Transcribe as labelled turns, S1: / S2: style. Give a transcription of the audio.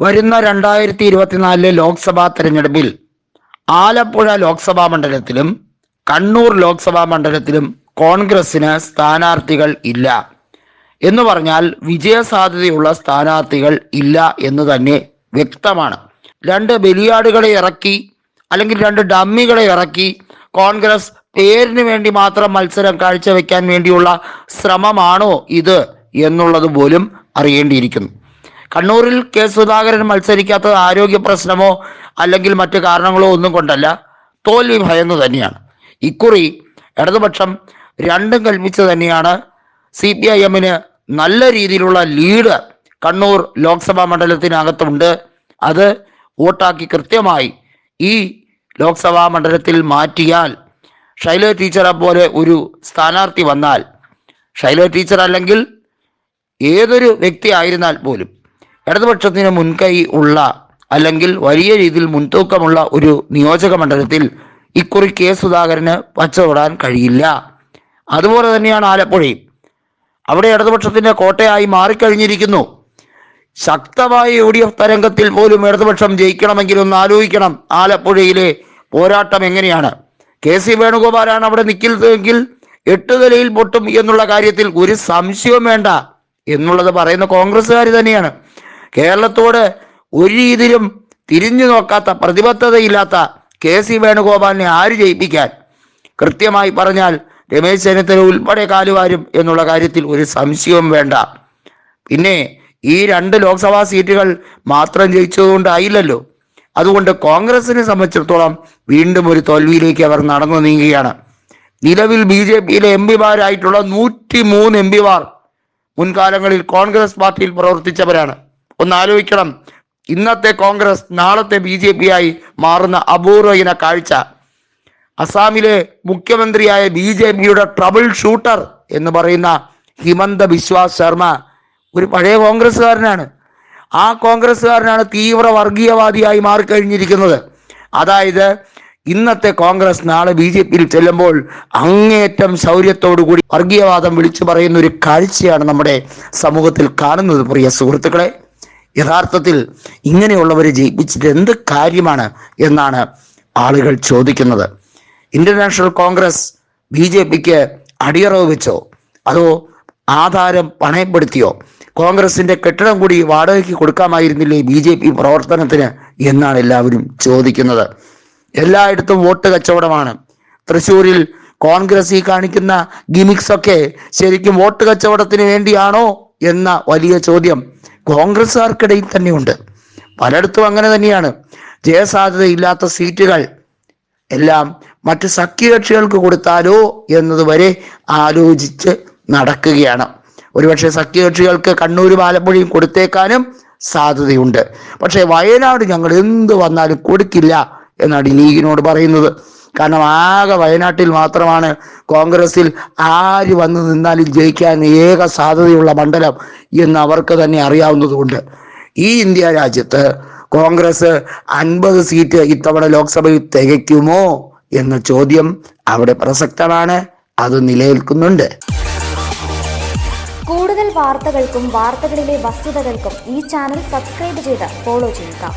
S1: വരുന്ന രണ്ടായിരത്തി ഇരുപത്തിനാലിലെ ലോക്സഭാ തെരഞ്ഞെടുപ്പിൽ ആലപ്പുഴ ലോക്സഭാ മണ്ഡലത്തിലും കണ്ണൂർ ലോക്സഭാ മണ്ഡലത്തിലും കോൺഗ്രസിന് സ്ഥാനാർത്ഥികൾ ഇല്ല. എന്ന് പറഞ്ഞാൽ വിജയസാധ്യതയുള്ള സ്ഥാനാർത്ഥികൾ ഇല്ല എന്ന് തന്നെ വ്യക്തമാണ്. രണ്ട് ബലിയാടുകളെ ഇറക്കി അല്ലെങ്കിൽ രണ്ട് ഡമ്മികളെ ഇറക്കി കോൺഗ്രസ് പേരിന് വേണ്ടി മാത്രം മത്സരം കാഴ്ചവെക്കാൻ വേണ്ടിയുള്ള ശ്രമമാണോ ഇത് എന്നുള്ളത് പോലും അറിയേണ്ടിയിരിക്കുന്നു. കണ്ണൂരിൽ കെ സുധാകരൻ മത്സരിക്കാത്തത് ആരോഗ്യ പ്രശ്നമോ അല്ലെങ്കിൽ മറ്റു കാരണങ്ങളോ ഒന്നും കൊണ്ടല്ല. തോൽവി ഭയന്ന് തന്നെയാണ്. ഇക്കുറി ഇടതുപക്ഷം രണ്ടും കൽപ്പിച്ച് തന്നെയാണ്. സി പി ഐ എമ്മിന് നല്ല രീതിയിലുള്ള ലീഡ് കണ്ണൂർ ലോക്സഭാ മണ്ഡലത്തിനകത്തുണ്ട്. അത് വോട്ടാക്കി കൃത്യമായി ഈ ലോക്സഭാ മണ്ഡലത്തിൽ മാറ്റിയാൽ ഷൈല ടീച്ചറെ പോലെ ഒരു സ്ഥാനാർത്ഥി വന്നാൽ ഷൈല ടീച്ചർ അല്ലെങ്കിൽ ഏതൊരു വ്യക്തി ആയിരുന്നാൽ പോലും ഇടതുപക്ഷത്തിന് മുൻകൈ ഉള്ള അല്ലെങ്കിൽ വലിയ രീതിയിൽ മുൻതൂക്കമുള്ള ഒരു നിയോജക മണ്ഡലത്തിൽ ഇക്കുറി കെ സുധാകരന് പച്ചതൊടാൻ കഴിയില്ല. അതുപോലെ തന്നെയാണ് ആലപ്പുഴയും. അവിടെ ഇടതുപക്ഷത്തിന്റെ കോട്ടയായി മാറിക്കഴിഞ്ഞിരിക്കുന്നു. ശക്തമായ യു ഡി എഫ് തരംഗത്തിൽ പോലും ഇടതുപക്ഷം ജയിക്കണമെങ്കിൽ ഒന്ന് ആലോചിക്കണം. ആലപ്പുഴയിലെ പോരാട്ടം എങ്ങനെയാണ്? കെ സി വേണുഗോപാലാണ് അവിടെ നിൽക്കുന്നതെങ്കിൽ എട്ട് നിലയിൽ പൊട്ടും എന്നുള്ള കാര്യത്തിൽ ഒരു സംശയവും വേണ്ട എന്നുള്ളത് പറയുന്ന കോൺഗ്രസ്സുകാർ തന്നെയാണ്. കേരളത്തോട് ഒരു രീതിയിലും തിരിഞ്ഞു നോക്കാത്ത പ്രതിബദ്ധതയില്ലാത്ത കെ സി വേണുഗോപാലിനെ ആര് ജയിപ്പിക്കാൻ? കൃത്യമായി പറഞ്ഞാൽ രമേശ് ചെന്നിത്തല ഉൾപ്പെടെ കാലുവാരും എന്നുള്ള കാര്യത്തിൽ ഒരു സംശയവും വേണ്ട. പിന്നെ ഈ രണ്ട് ലോക്സഭാ സീറ്റുകൾ മാത്രം ജയിച്ചതുകൊണ്ടായില്ലല്ലോ. അതുകൊണ്ട് കോൺഗ്രസിനെ സംബന്ധിച്ചിടത്തോളം വീണ്ടും ഒരു തോൽവിയിലേക്ക് അവർ നടന്നു നീങ്ങുകയാണ്. നിലവിൽ ബി ജെ പിയിലെ എം പിമാരായിട്ടുള്ള നൂറ്റി മൂന്ന് എം പിമാർ മുൻകാലങ്ങളിൽ കോൺഗ്രസ് പാർട്ടിയിൽ പ്രവർത്തിച്ചവരാണ്. ഒന്ന് ആലോചിക്കണം ഇന്നത്തെ കോൺഗ്രസ് നാളത്തെ ബി ജെ പി ആയി മാറുന്ന അപൂർവ ഇന കാഴ്ച. അസാമിലെ മുഖ്യമന്ത്രിയായ ബി ജെ പിയുടെ ട്രബിൾ ഷൂട്ടർ എന്ന് പറയുന്ന ഹിമന്ത ബിശ്വാസ് ശർമ്മ ഒരു പഴയ കോൺഗ്രസ്സുകാരനാണ്. ആ കോൺഗ്രസ്സുകാരനാണ് തീവ്ര വർഗീയവാദിയായി മാറിക്കഴിഞ്ഞിരിക്കുന്നത്. അതായത് ഇന്നത്തെ കോൺഗ്രസ് നാളെ ബി ജെ പിയിൽ ചെല്ലുമ്പോൾ അങ്ങേയറ്റം ശൗര്യത്തോടുകൂടി വർഗീയവാദം വിളിച്ചു പറയുന്ന ഒരു കാഴ്ചയാണ് നമ്മുടെ സമൂഹത്തിൽ കാണുന്നത് പ്രിയ സുഹൃത്തുക്കളെ. യഥാർത്ഥത്തിൽ ഇങ്ങനെയുള്ളവരെ ജയിപ്പിച്ചിട്ട് എന്ത് കാര്യമാണ് എന്നാണ് ആളുകൾ ചോദിക്കുന്നത്. ഇന്റർനാഷണൽ കോൺഗ്രസ് ബി ജെ പിക്ക് അടിയറവ് വെച്ചോ? അതോ ആധാരം പണയപ്പെടുത്തിയോ? കോൺഗ്രസിന്റെ കെട്ടിടം കൂടി വാടകയ്ക്ക് കൊടുക്കാമായിരുന്നില്ലേ ബി ജെ പി പ്രവർത്തനത്തിന് എന്നാണ് എല്ലാവരും ചോദിക്കുന്നത്. എല്ലായിടത്തും വോട്ട് കച്ചവടമാണ്. തൃശ്ശൂരിൽ കോൺഗ്രസ് ഈ കാണിക്കുന്ന ഗിമിക്സ് ഒക്കെ ശരിക്കും വോട്ട് കച്ചവടത്തിന് വേണ്ടിയാണോ എന്ന വലിയ ചോദ്യം കോൺഗ്രസ്സുകാർക്കിടയിൽ തന്നെയുണ്ട്. പലയിടത്തും അങ്ങനെ തന്നെയാണ്. ജയസാധ്യതയില്ലാത്ത സീറ്റുകൾ എല്ലാം മറ്റ് സഖ്യകക്ഷികൾക്ക് കൊടുത്താലോ എന്നതുവരെ ആലോചിച്ച് നടക്കുകയാണ്. ഒരുപക്ഷെ സഖ്യകക്ഷികൾക്ക് കണ്ണൂരും ആലപ്പുഴയും കൊടുത്തേക്കാനും സാധ്യതയുണ്ട്. പക്ഷേ വയനാട് ഞങ്ങൾ എന്ത് വന്നാലും കൊടുക്കില്ല എന്നാണ് ലീഗിനോട് പറയുന്നത്. കാരണം ആകെ വയനാട്ടിൽ മാത്രമാണ് കോൺഗ്രസിൽ ആര് വന്ന് നിന്നാലും ജയിക്കാൻ ഏക സാധ്യതയുള്ള മണ്ഡലം എന്ന് അവർക്ക് തന്നെ അറിയാവുന്നതുകൊണ്ട് ഈ ഇന്ത്യ രാജ്യത്ത് കോൺഗ്രസ് അൻപത് സീറ്റ് ഇത്തവണ ലോക്സഭയിൽ തികയ്ക്കുമോ എന്ന ചോദ്യം അവിടെ പ്രസക്തമാണ്. അത് നിലനിൽക്കുന്നുണ്ട്.
S2: കൂടുതൽ വാർത്തകൾക്കും വാർത്തകളിലെ വസ്തുതകൾക്കും ഈ ചാനൽ സബ്സ്ക്രൈബ് ചെയ്ത് ഫോളോ ചെയ്യുക.